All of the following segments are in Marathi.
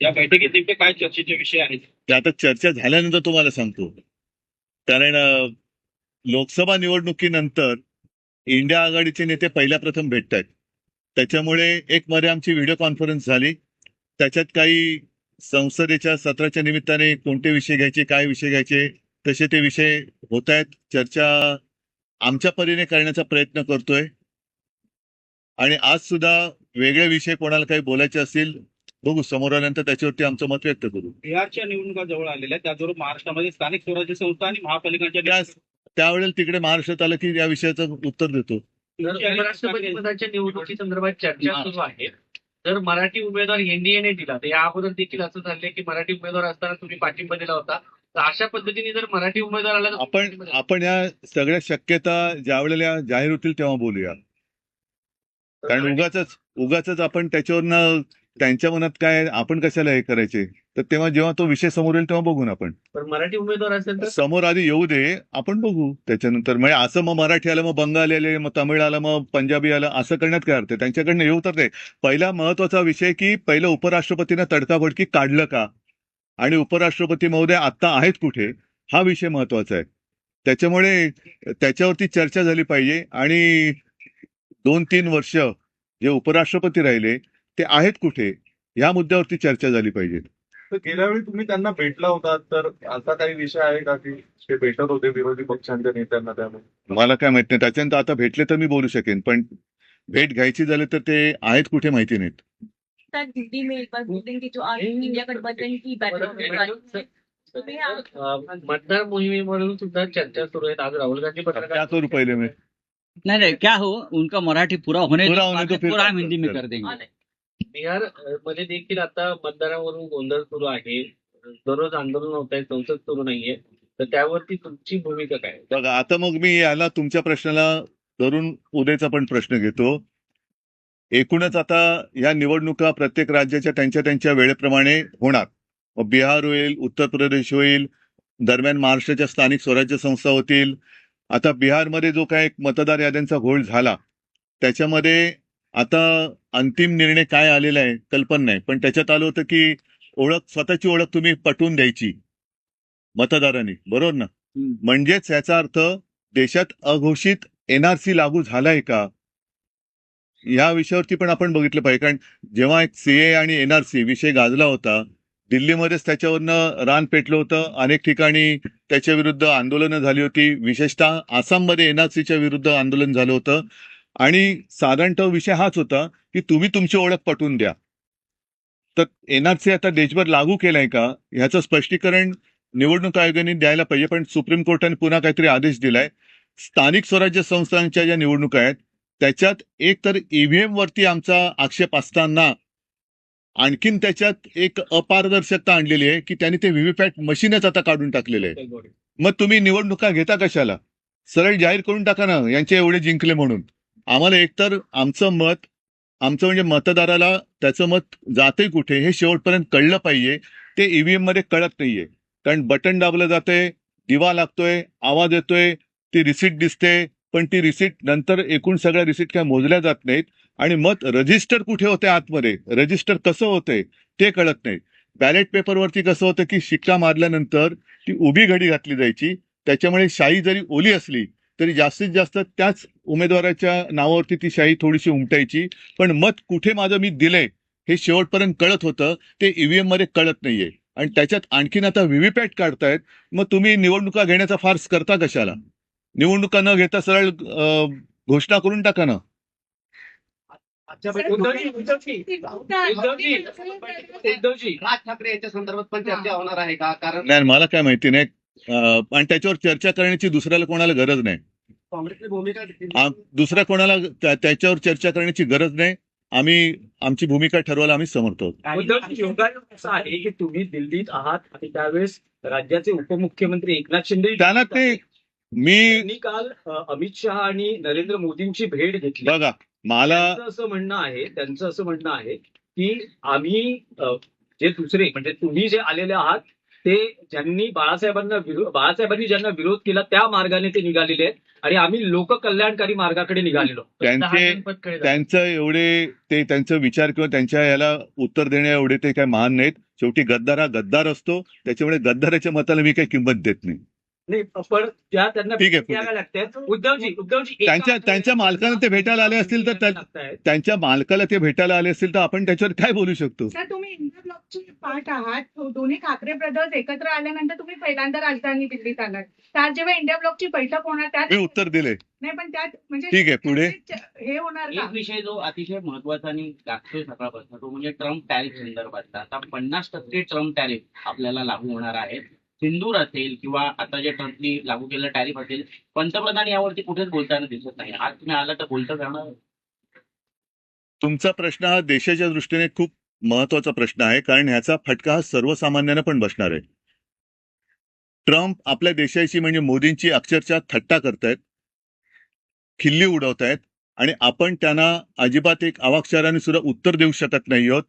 या बैठकीत नेमके काय चर्चेचे विषय आहेत? ते आता चर्चा झाल्यानंतर तुम्हाला सांगतो. कारण लोकसभा निवडणुकीनंतर इंडिया आघाडीचे नेते पहिल्या प्रथम भेटत आहेत त्याच्यामुळे एक मध्ये आमची व्हिडिओ कॉन्फरन्स झाली. त्याच्यात काही संसदेच्या सत्राच्या निमित्ताने कोणते विषय घ्यायचे काय विषय घ्यायचे तसे ते विषय होत आहेत चर्चा आमच्या परीने करण्याचा प्रयत्न करतोय. आणि आज सुद्धा वेगळे विषय कोणाला काही बोलायचे असतील बघू समोर आल्यानंतर त्याच्यावरती आमचं मत व्यक्त करू. बिहारच्या निवडणुका जवळ आलेल्या त्याचबरोबर महाराष्ट्रामध्ये स्थानिक स्वराज्य संस्था आणि महापालिकांच्या त्या- त्यावेळेला तिकडे महाराष्ट्रात आलं की या विषयाचं उत्तर देतो. उपराष्ट्रपती पदाच्या निवडणुकी संदर्भात चर्चा सुरू आहे. जर मराठी उमेदवार एनडीएने दिला. तर या अगोदर देखील असं झालंय की मराठी उमेदवार असताना तुम्ही पाठिंबा दिला होता. तर अशा पद्धतीने जर मराठी उमेदवार आला तर आपण आपण या सगळ्या शक्यता ज्या वेळेला जाहीर होतील तेव्हा बोलूया. कारण उगाच उगाच आपण त्याच्यावरनं त्यांच्या मनात काय आपण कशाला हे करायचे? तर तेव्हा जेव्हा तो विषय समोर येईल तेव्हा बघू ना आपण. पण मराठी उमेदवार असेल तर? समोर आधी येऊ दे आपण बघू. त्याच्यानंतर म्हणजे असं मग मराठी आलं मग बंगाली आले मग तमिळ आलं मग पंजाबी आलं असं करण्यात काय अर्थ त्यांच्याकडनं येऊ तर ते पहिला महत्त्वाचा विषय की पहिलं उपराष्ट्रपतीनं तडकाफडकी काढलं का? आणि उपराष्ट्रपती महोदय आता आहेत कुठे? हा विषय महत्त्वाचा आहे. त्याच्यामुळे त्याच्यावरती चर्चा झाली पाहिजे आणि दोन तीन वर्ष जे उपराष्ट्रपती राहिले ते आहेत कुठे? या मुद्द्यावरती चर्चा झाली पाहिजे. तर गेल्या वेळी तुम्ही त्यांना भेटला होता तर असा काही विषय आहे का की ते भेटत होते विरोधी पक्षांच्या नेत्यांना त्यामुळे? मला काय माहीत नाही. त्याच्यानंतर आता भेटले तर मी बोलू शकेन पण भेट घ्यायची झाली तर ते आहेत कुठे माहिती नाहीत. सर दिल्ली में एक बार बोलेंगे की जो आज इंडिया गठबंधन की बैठक होने वाली उसमें आप अं, मतदार मोहिमेमधून सुद्धा चर्चा सुरू आहेत आज राहुल गांधी क्या पत्रकार करू पहिले मी. नहीं नहीं क्या हो? उनका मराठी पूरा होने पूरा दो, होने बाद दो, में फिर पूरा बात हम हिंदी में करते कर देंगे। बिहारमध्ये देखील आता मतदारावरून गोंधळ सुरू आहे. दररोज आंदोलन होत आहे संसद सुरू नाहीये. तर त्यावरती तुमची भूमिका काय? बघा आता मग मी याला तुमच्या प्रश्नाला धरून उद्याचा पण प्रश्न घेतो. एकूणच आता या निवडणुका प्रत्येक राज्याच्या त्यांच्या त्यांच्या वेळेप्रमाणे होणार. मग बिहार होईल उत्तर प्रदेश होईल दरम्यान महाराष्ट्राच्या स्थानिक स्वराज्य संस्था होतील. आता बिहारमध्ये जो काय एक मतदार याद्यांचा घोळ झाला त्याच्यामध्ये आता अंतिम निर्णय काय आलेला आहे कल्पना नाही. पण त्याच्यात आलं होतं की ओळख स्वतःची ओळख तुम्ही पटवून द्यायची. मतदारांनी. बरोबर ना. म्हणजेच याचा अर्थ देशात अघोषित एनआरसी लागू झालाय का? या विषयावरती पण आपण बघितलं पाहिजे. कारण जेव्हा एक सीए आणि एनआरसी विषय गाजला होता दिल्लीमध्येच त्याच्यावरनं रान पेटलं होतं. अनेक ठिकाणी त्याच्या विरुद्ध आंदोलनं झाली होती. विशेषतः आसाममध्ये एनआरसीच्या विरुद्ध आंदोलन झालं होतं. आणि साधारणतः विषय हाच होता की तुम्ही तुमची ओळख पटवून द्या. तर एनआरसी आता देशभर लागू केलाय का? ह्याचं स्पष्टीकरण निवडणूक आयोगाने द्यायला पाहिजे पण सुप्रीम कोर्टाने पुन्हा काहीतरी आदेश दिलाय. स्थानिक स्वराज्य संस्थांच्या ज्या निवडणुका आहेत त्याच्यात एक तर ईव्हीएम वरती आमचा आक्षेप असताना आणखीन त्याच्यात एक अपारदर्शकता आणलेली आहे की त्यांनी ते व्हीव्हीपॅट मशीनच आता काढून टाकलेले आहे मग तुम्ही निवडणुका घेता कशाला? सरळ जाहीर करून टाका ना यांचे एवढे जिंकले म्हणून. आम्हाला एकतर आमचं मत आमचं म्हणजे मतदाराला त्याचं मत जाते कुठे हे शेवटपर्यंत कळलं पाहिजे. ते ईव्हीएममध्ये कळत नाहीये. कारण बटन दाबलं जातंय दिवा लागतोय आवाज येतोय ती रिसिट दिसते पण ती रिसिट नंतर एकूण सगळ्या रिसिट काय मोजल्या जात नाहीत. आणि मत रजिस्टर कुठे होते आतमध्ये? रजिस्टर कसं होतंय ते कळत नाही बॅलेट पेपरवरती कसं होतं की शिक्का मारल्यानंतर ती उभी घडी घातली जायची. त्याच्यामुळे शाई जरी ओली असली तरी जास्तीत जास्त त्याच उमेदवाराच्या नावावरती ती शाही थोडीशी उमटायची. पण मत कुठे माझं मी दिलंय हे शेवटपर्यंत कळत होतं. ते ईव्हीएममध्ये कळत नाहीये. आणि त्याच्यात आणखीन आता व्हीव्हीपॅट काढतायत. मग तुम्ही निवडणुका घेण्याचा फार्स करता कशाला? निवडणुका न घेता सरळ घोषणा करून टाका ना. राज ठाकरे याच्या संदर्भात पण चर्चा होणार आहे का? कारण नाही मला काय माहिती नाही. आणि त्याच्यावर चर्चा करण्याची दुसऱ्याला कोणाला गरज नाही. काँग्रेसची भूमिका दुसऱ्या कोणाला त्या- त्याच्यावर चर्चा करण्याची गरज नाही. आम्ही आमची भूमिका ठरवायला आम्ही समर्थ असा आहे की तुम्ही दिल्लीत आहात आणि त्यावेळेस राज्याचे उपमुख्यमंत्री एकनाथ शिंदे त्यांना ते मी काल अमित शहा आणि नरेंद्र मोदींची भेट घेतली. बघा मला असं म्हणणं आहे त्यांचं असं म्हणणं आहे की आम्ही जे दुसरे म्हणजे तुम्ही जे आलेले आहात ते ज्यांनी बाळासाहेबांना बाळासाहेबांनी ज्यांना विरोध केला त्या मार्गाने ते निघालेले आहेत. आणि आम्ही लोककल्याणकारी मार्गाकडे निघालेलो. त्यांचे त्यांचं एवढे ते त्यांचा विचार किंवा त्यांच्या याला उत्तर देण्या एवढे ते काय महान नाहीत. शेवटी गद्दार हा गद्दार असतो. त्याच्यामुळे गद्दाराच्या मताला मी काही किंमत देत नाही. नाही पण ज्या त्यांना ठीक आहे. द्याव्या लागतात उद्धवजी उद्धवजी एका त्यांच्या त्यांच्या मालकाला ते भेटायला आले असतील तर त्या- लागतायत. त्यांच्या मालकाला ते भेटायला आले असतील तर आपण त्याच्यावर काय बोलू शकतो? सर तुम्ही इंडिया ब्लॉकचे पार्ट आहात. दोन्ही ठाकरे ब्रदर्स एकत्र आल्यानंतर तुम्ही पहिल्यांदा राजधानी दिल्लीत आलात. त्यात जेव्हा इंडिया ब्लॉकची बैठक होणार त्यात मी उत्तर दिले. नाही पण त्यात म्हणजे ठीक आहे पुढे. हे होणार का? एक विषय जो अतिशय महत्त्वाचा आणि लागतोय सकाळपासून तो म्हणजे ट्रम्प टॅरिफ संदर्भातला. आता पन्नास टक्के ट्रम्प टॅरिफ आपल्याला लागू होणार आहे सिंदूर असेल किंवा आता जे ट्रम्पनी लागू केलेलं टॅरिफ असेल पंतप्रधान यावरती कुठेच बोलताना दिसत नाही. आज तुम्ही आला तर बोलता जाणार. तुमचा प्रश्न हा देशाच्या दृष्टीने खूप महत्त्वाचा प्रश्न आहे कारण ह्याचा फटका हा सर्वसामान्यांना पण बसणार आहे. ट्रम्प आपल्या देशाची म्हणजे मोदींची अक्षरशः थट्टा करतायत खिल्ली उडवतायत आणि आपण त्यांना अजिबात एक अवाक्षराने सुद्धा उत्तर देऊ शकत नाही आहोत.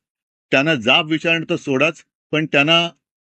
त्यांना जाब विचारणं तर सोडाच पण त्यांना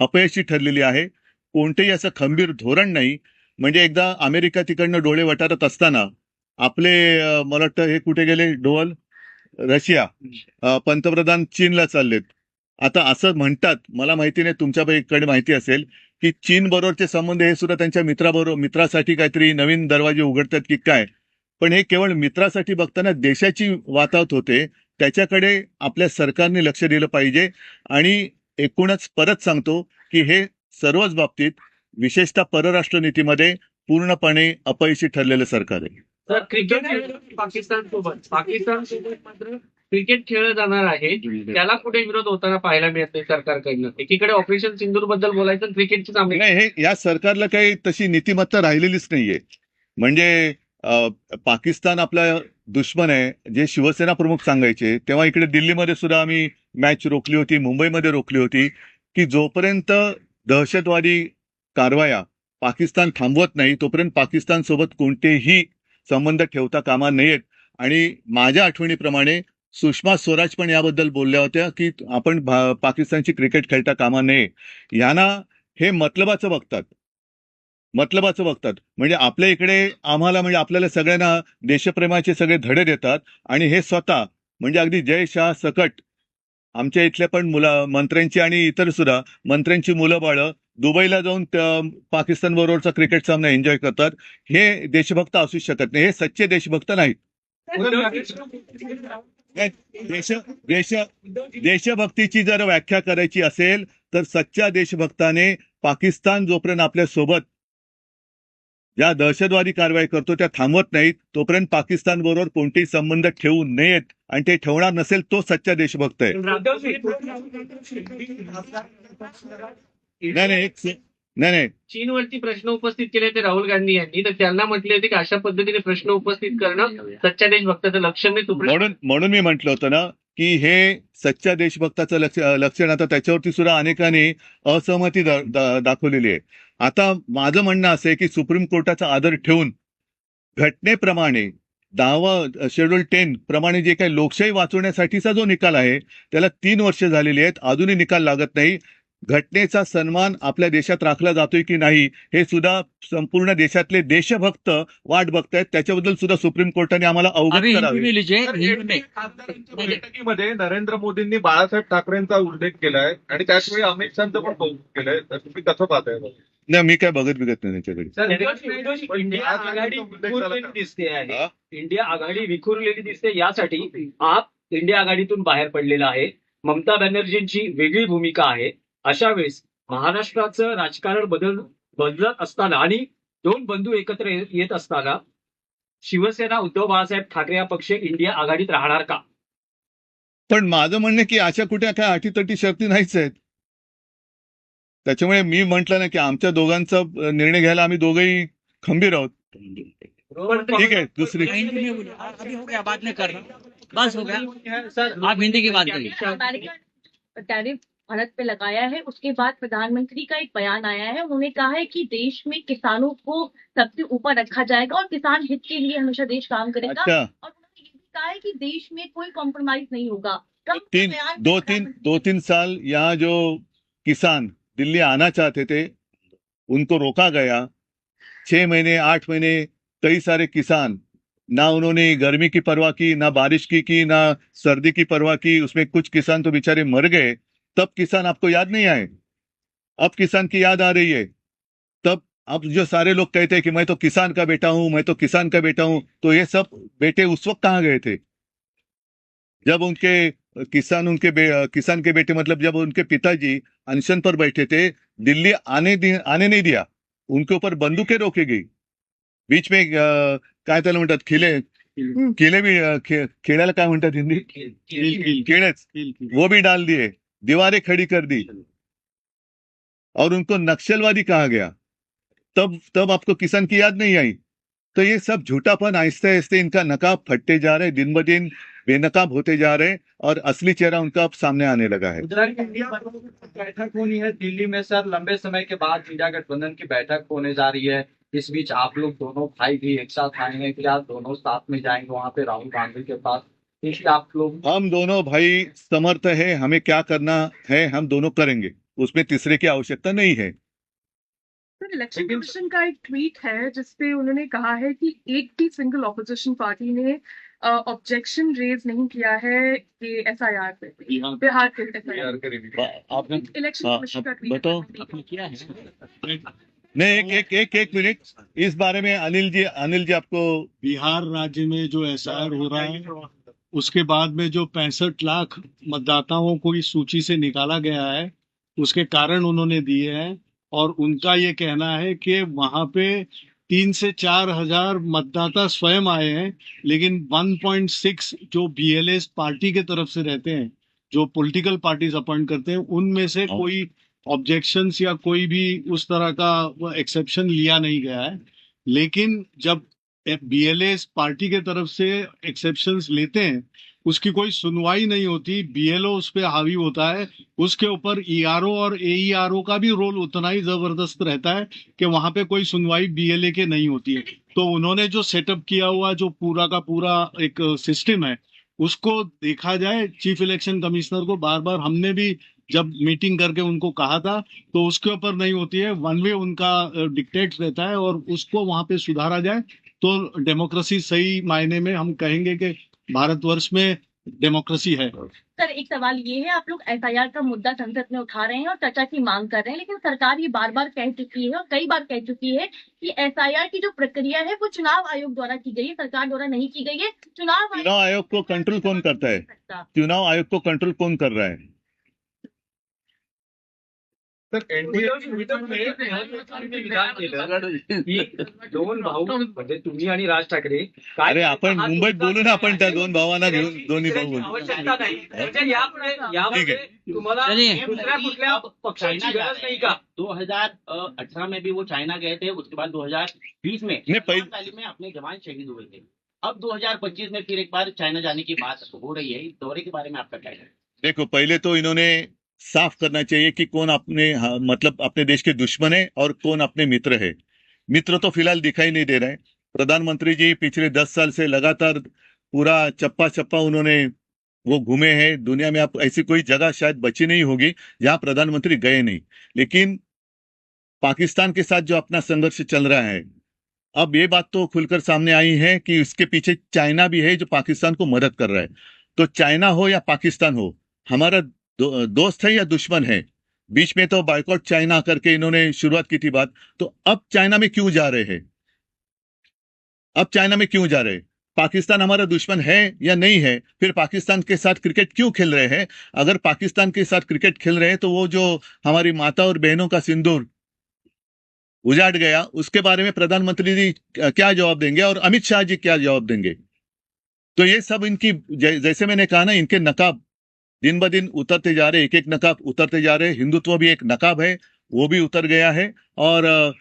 अपयशी ठरलेली आहे. कोणतेही असं खंबीर धोरण नाही. म्हणजे एकदा अमेरिका तिकडनं डोळे वटारत असताना आपले मला वाटतं हे कुठे गेले? डोल रशिया. पंतप्रधान चीनला चाललेत. आता असं म्हणतात मला माहिती नाही तुमच्याकडे माहिती असेल की चीन बरोबरचे संबंध हे सुद्धा त्यांच्या मित्राबरोबर मित्रासाठी काहीतरी नवीन दरवाजे उघडतात की काय? पण हे केवळ मित्रासाठी बघताना देशाची वातावत होते त्याच्याकडे आपल्या सरकारने लक्ष दिलं पाहिजे आणि एकूणच परत सांगतो की हे सर्वच बाबतीत विशेषतः परराष्ट्र नीतीमध्ये पूर्णपणे अपयशी ठरलेलं सरकार आहे. तर क्रिकेट पाकिस्तान सोबत पाकिस्तान सोबत मात्र क्रिकेट खेळलं जाणार आहे. त्याला कुठे विरोध होताना पाहायला मिळत नाही सरकारकडनं. एकीकडे ऑपरेशन सिंदूरबद्दल बोलायचं क्रिकेटची चांगली नाही हे या सरकारला काही तशी नीतिमत्ता राहिलेलीच नाहीये. म्हणजे पाकिस्तान आपला दुश्मन आहे. जे शिवसेना प्रमुख सांगायचे तेव्हा इकडे दिल्लीमध्ये सुद्धा आम्ही मॅच रोखली होती मुंबईमध्ये रोखली होती की जोपर्यंत दहशतवादी कारवाया पाकिस्तान थांबवत नाही तोपर्यंत पाकिस्तान सोबत कोणतेही संबंध ठेवता कामा नयेत. आणि माझ्या आठवणीप्रमाणे सुषमा स्वराज पण याबद्दल बोलल्या होत्या की आपण पाकिस्तानची क्रिकेट खेळता कामा नये. यांना हे मतलबाचं बघतात. मतलबाचं बघतात. म्हणजे आपल्या इकडे आम्हाला म्हणजे आपल्याला सगळ्यांना देशप्रेमाचे सगळे धडे देतात. आणि हे स्वतः म्हणजे अगदी जय शाह सकट आमच्या इथल्या पण मुला मंत्र्यांची आणि इतर सुद्धा मंत्र्यांची मुलं बाळं दुबईला जाऊन पाकिस्तान बरोबरचा क्रिकेट सामना एन्जॉय करतात. हे देशभक्त असू शकत नाही. हे सच्चे देशभक्त नाहीत. देश देश देशभक्तीची जर व्याख्या करायची असेल तर सच्च्या देशभक्ताने पाकिस्तान जोपर्यंत आपल्यासोबत ज्या दहशतवादी कारवाई करतो त्या थांबवत नाहीत. तोपर्यंत पाकिस्तान बरोबर कोणतेही संबंध ठेवू नयेत आणि ते ठेवणार नसेल तो सच्चा देशभक्त आहे. नाही नाही चीनवरती प्रश्न उपस्थित केले ते राहुल गांधी यांनी. तर त्यांना म्हटले होते की अशा पद्धतीने प्रश्न उपस्थित करणं सच्च्या देशभक्ताचं नाही सुप्रीम म्हणून म्हणून मी म्हंटल होतं ना की हे सच्च्या देशभक्ताचं लक्ष लक्षण आता त्याच्यावरती सुद्धा अनेकांनी असहमती दा- दा- दाखवलेली आहे. आता माझं म्हणणं असं आहे की सुप्रीम कोर्टाचा आदर ठेवून घटनेप्रमाणे दहावा शेड्यूल टेन प्रमाणे जे काही लोकशाही वाचवण्यासाठीचा जो निकाल आहे त्याला तीन वर्ष झालेली आहेत. अजूनही निकाल लागत नाही. घटनेचा सन्मान आपल्या देशात राखला जातोय की नाही हे सुद्धा संपूर्ण देशातले देशभक्त वाट बघतायत. त्याच्याबद्दल सुद्धा सुप्रीम कोर्टाने आम्हाला अवगत करावे. बैठकीमध्ये नरेंद्र मोदींनी बाळासाहेब ठाकरेंचा उल्लेख केलाय आणि त्याचवेळी अमित शहाचं पण कौतुक केलंय. तर तुम्ही कसं पाहताय? नाही मी काय बघत बिगत नाही त्याच्याकडे. इंडिया आघाडी विखुरलेली? दिसते आहे? इंडिया आघाडी विखुरलेली दिसते. यासाठी आप इंडिया आघाडीतून बाहेर पडलेला आहे. ममता बॅनर्जींची वेगळी भूमिका आहे. अशा वेळेस महाराष्ट्राचं राजकारण बदल बदलत असताना आणि दोन बंधू एकत्र ये- येत असताना शिवसेना उद्धव बाळासाहेब ठाकरे हा पक्ष इंडिया आघाडीत राहणार का? पण माझं म्हणणं की अशा कुठे काय अटीतटी शर्ती नाहीच आहेत. त्याच्यामुळे मी म्हटलं ना की आमच्या दोघांचा निर्णय घ्यायला आम्ही दोघंही खंबीर आहोत. ठीक आहे दुसरी हिंदी में बोलो अभी हो गया करना बस हो गया. आप हिंदी की बात करिए. भारत पे लगाया है। उसके बाद प्रधानमंत्री का एक बयान आया है। उन्होंने कहा है कि देश में किसानों को सबसे ऊपर रखा जाएगा और किसान हित के लिए हमेशा देश काम करेगा। अच्छा। और उन्होंने ये भी कहा है कि देश में कोई कॉम्प्रोमाइज नहीं होगा। तीन दो तीन दो तीन साल यहाँ जो किसान दिल्ली आना चाहते थे उनको रोका गया। छह महीने आठ महीने कई सारे किसान ना उन्होंने गर्मी की परवाह की ना बारिश की की ना सर्दी की परवाह की उसमें कुछ किसान तो बेचारे मर गए। तब किसान आपको याद नहीं आए। अब किसान की याद आ रही है। तब अब जो सारे लोग कहते हैं कि मैं तो किसान का बेटा हूँ मैं तो किसान का बेटा हूँ तो ये सब बेटे उस वक्त कहाँ गए थे? जब उनके किसान उनके किसान के बेटे मतलब जब उनके पिताजी अनशन पर बैठे थे दिल्ली आने आने नहीं दिया उनके ऊपर बंदूकें रोकी गई। बीच में काय त्याला म्हणतात खिले किले भी खेळायला काय म्हणतात हिंदी। किलेच वो भी डाल दिए। दीवारें खड़ी कर दी और उनको नक्सलवादी कहा गया। तब तब आपको किसान की याद नहीं आई? तो ये सब झूठापन आहिस्ते आहिस्ते इनका नकाब फटते जा रहे दिन ब दिन बेनकाब होते जा रहे और असली चेहरा उनका अब सामने आने लगा है। बैठक होनी है। दिल्ली में सर लंबे समय के बाद इंडिया गठबंधन की बैठक होने जा रही है। इस बीच आप लोग दोनों भाई भी एक साथ आएँगे। कि आप दोनों साथ में जाएँगे। वहाँ पे राहुल गांधी के पास आप लोग हम दोनों भाई समर्थ है हमें क्या करना है हम दोनों करेंगे। उसमें तीसरे की आवश्यकता नहीं है। इलेक्शन कमीशन का एक ट्वीट है जिसपे उन्होंने कहा है कि एक भी सिंगल ऑपोजिशन पार्टी ने ऑब्जेक्शन रेज नहीं किया है ये एस आई आर पे। बिहार के के आपने इलेक्शन हाँ, कमीशन का ट्वीट बताओ। आपने किया है? नहीं एक एक एक एक मिनट। इस बारे में अनिल जी अनिल जी आपको बिहार राज्य में जो एसआईआर हो रहा है उसके बाद में जो पैंसठ लाख मतदाताओं को इस सूची से निकाला गया है उसके कारण उन्होंने दिए हैं और उनका ये कहना है कि वहाँ पे तीन से चार हज़ार मतदाता स्वयं आए हैं लेकिन 1.6 जो बीएलएस पार्टी के तरफ़ से रहते हैं जो पॉलिटिकल पार्टीज़ अपॉइंट करते हैं उनमें से हाँ। कोई ऑब्जेक्शंस या कोई भी उस तरह का एक्सेप्शन लिया नहीं गया है लेकिन जब बीएलएस पार्टी के तरफ़ से एक्सेप्शन लेते हैं, उसकी कोई सुनवाई नहीं होती बीएलओ उस पर हावी होता है, उसके ऊपर ईआरओ और एईआरओ का भी रोल उतना ही ज़बरदस्त रहता है कि वहाँ पे कोई सुनवाई बीएलए के नहीं होती है। तो उन्होंने जो सेटअप किया हुआ, जो पूरा का पूरा एक सिस्टम है, उसको देखा जाए चीफ इलेक्शन कमिश्नर को बार बार हमने भी जब मीटिंग करके उनको कहा था तो उसके ऊपर नहीं होती है वन वे उनका डिक्टेट रहता है और उसको वहाँ पे सुधारा जाए तो डेमोक्रेसी सही मायने में हम कहेंगे कि भारतवर्ष में डेमोक्रेसी है। सर एक सवाल ये है आप लोग एफआईआर का मुद्दा संसद में उठा रहे हैं और चर्चा की मांग कर रहे हैं लेकिन सरकार ये बार बार कह चुकी है और कई बार कह चुकी है कि एसआईआर की जो प्रक्रिया है वो चुनाव आयोग द्वारा की गई है सरकार द्वारा नहीं की गई है। चुनाव चुनाव आयोग को कंट्रोल कौन करता है? चुनाव आयोग को कंट्रोल कौन कर रहा है? विधान दोन भाऊ म्हणजे तुम्ही आणि राज ठाकरे अरे आपण मुंबईत बोलू ना आपण त्या दोन भावांना घेऊन दोन्ही भाऊ बोलू आवश्यकता नाही. म्हणजे यापुढे यामध्ये तुम्हाला दुसऱ्या कुठल्या पक्षाची गरज नाही का? 2018 में भी वो चाइना गए थे उसके बाद 2020 में में अपने जवान शहीद हुए थे। अब 2025 में फिर एक बार चाइना जाने की बात हो रही है। इस दौरे के बारे में आपका क्या है? देखो पहले तो इन्होंने साफ़ करना चाहिए कि कौन अपने हाँ, मतलब अपने देश के दुश्मन है और कौन अपने मित्र है। मित्र तो फ़िलहाल दिखाई नहीं दे रहे प्रधानमंत्री जी पिछले दस साल से लगातार पूरा चप्पा चप्पा उन्होंने वो घूमे हैं। दुनिया में आप ऐसी कोई जगह शायद बची नहीं होगी जहाँ प्रधानमंत्री गए नहीं। लेकिन पाकिस्तान के साथ जो अपना संघर्ष चल रहा है अब ये बात तो खुलकर सामने आई है कि इसके पीछे चाइना भी है जो पाकिस्तान को मदद कर रहा है। तो चाइना हो या पाकिस्तान हो हमारा दो, दोस्त है या दुश्मन है? बीच में तो बाइकआउट चाइना करके इन्होंने शुरुआत की थी बात। तो अब चाइना में क्यों जा रहे हैं? अब चाइना में क्यों जा रहे हैं? पाकिस्तान हमारा दुश्मन है या नहीं है? फिर पाकिस्तान के साथ क्रिकेट क्यों खेल रहे हैं? अगर पाकिस्तान के साथ क्रिकेट खेल रहे हैं तो वो जो हमारी माता और बहनों का सिंदूर उजाड़ गया उसके बारे में प्रधानमंत्री जी क्या जवाब देंगे और अमित शाह जी क्या जवाब देंगे? तो ये सब इनकी जैसे मैंने कहा ना इनके नकाब दिन ब दिन उतरते जा रहे एक एक नकाब उतरते जा रहे, हिंदुत्व भी एक नकाब है, वो भी उतर गया है। और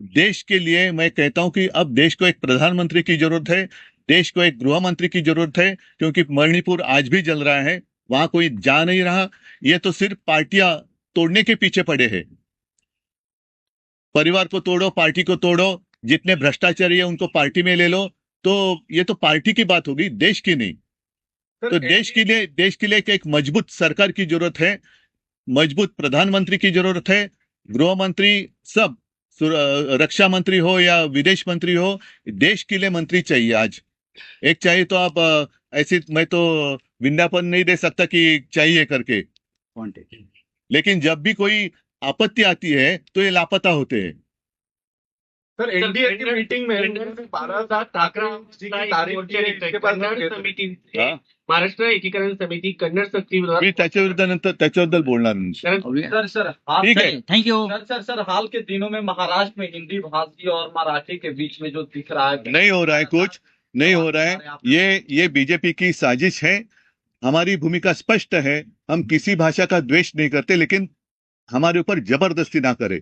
देश के लिए मैं कहता हूँ कि अब देश को एक प्रधानमंत्री की ज़रूरत है, देश को एक गृह मंत्री की ज़रूरत है, क्योंकि मणिपुर आज भी जल रहा है, वहाँ कोई जा नहीं रहा। ये तो सिर्फ़ पार्टियाँ तोड़ने के पीछे पड़े हैं। परिवार को तोड़ो, पार्टी को तोड़ो, जितने भ्रष्टाचारी है उनको पार्टी में ले लो तो ये तो पार्टी की बात होगी, देश की नहीं। तो देश के लिए देश के लिए एक- एक मज़बूत सरकार की ज़रूरत है मज़बूत प्रधानमंत्री की ज़रूरत है गृह मंत्री सब रक्षा मंत्री हो या विदेश मंत्री हो देश के लिए मंत्री चाहिए आज। एक चाहिए तो आप ऐसी मैं तो विज्ञापन नहीं दे सकता कि चाहिए करके। लेकिन जब भी कोई आपत्ति आती है तो ये लापता होते हैं। सर एनडीए की मीटिंग में बारह सात ठाकरे जी की है, हैं। समिती महाराष्ट्र एकीकरण समिती कन्नड सक्ती मी त्याच्याविरुद्ध नंतर त्याच्याबद्दल बोलणार सर सर ठीक है thank you. Sir sir sir हाल के दिनों में महाराष्ट्र में हिंदी भाषी और मराठी के बीच में जो दिख रहा है नहीं हो रहा है कुछ नहीं हो रहा है। ये ये बीजेपी की साजिश है। हमारी भूमिका स्पष्ट है। हम किसी भाषा का द्वेष नहीं करते लेकिन हमारे ऊपर ज़बरदस्ती ना करे।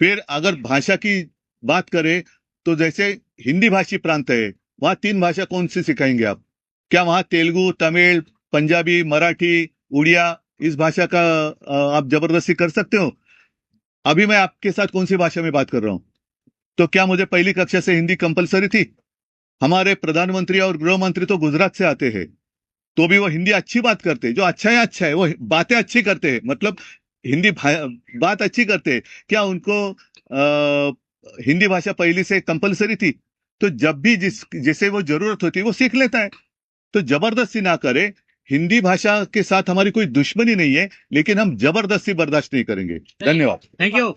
फिर अगर भाषा की बात करें तो जैसे हिंदी भाषी प्रांत है वहाँ तीन भाषा कौन सी सिखाएँगे आप? क्या वहाँ तेलुगु तमिल पंजाबी मराठी उड़िया इस भाषा का आप ज़बरदस्ती कर सकते हो? अभी मैं आपके साथ कौन सी भाषा में बात कर रहा हूँ? तो क्या मुझे पहली कक्षा से हिंदी कंपलसरी थी? हमारे प्रधानमंत्री और गृह मंत्री तो गुजरात से आते हैं तो भी वो हिंदी अच्छी बात करते जो अच्छा है अच्छा है वो बातें अच्छी करते हैं मतलब हिंदी बात अच्छी करते हैं। क्या उनको आ, हिंदी भाषा पहले से कंपलसरी थी तो जब भी जिस जैसे वो ज़रूरत होती है वो सीख लेता है। तो ज़बरदस्ती ना करे हिंदी भाषा के साथ हमारी कोई दुश्मनी नहीं है लेकिन हम ज़बरदस्ती बर्दाश्त नहीं करेंगे। धन्यवाद। Thank you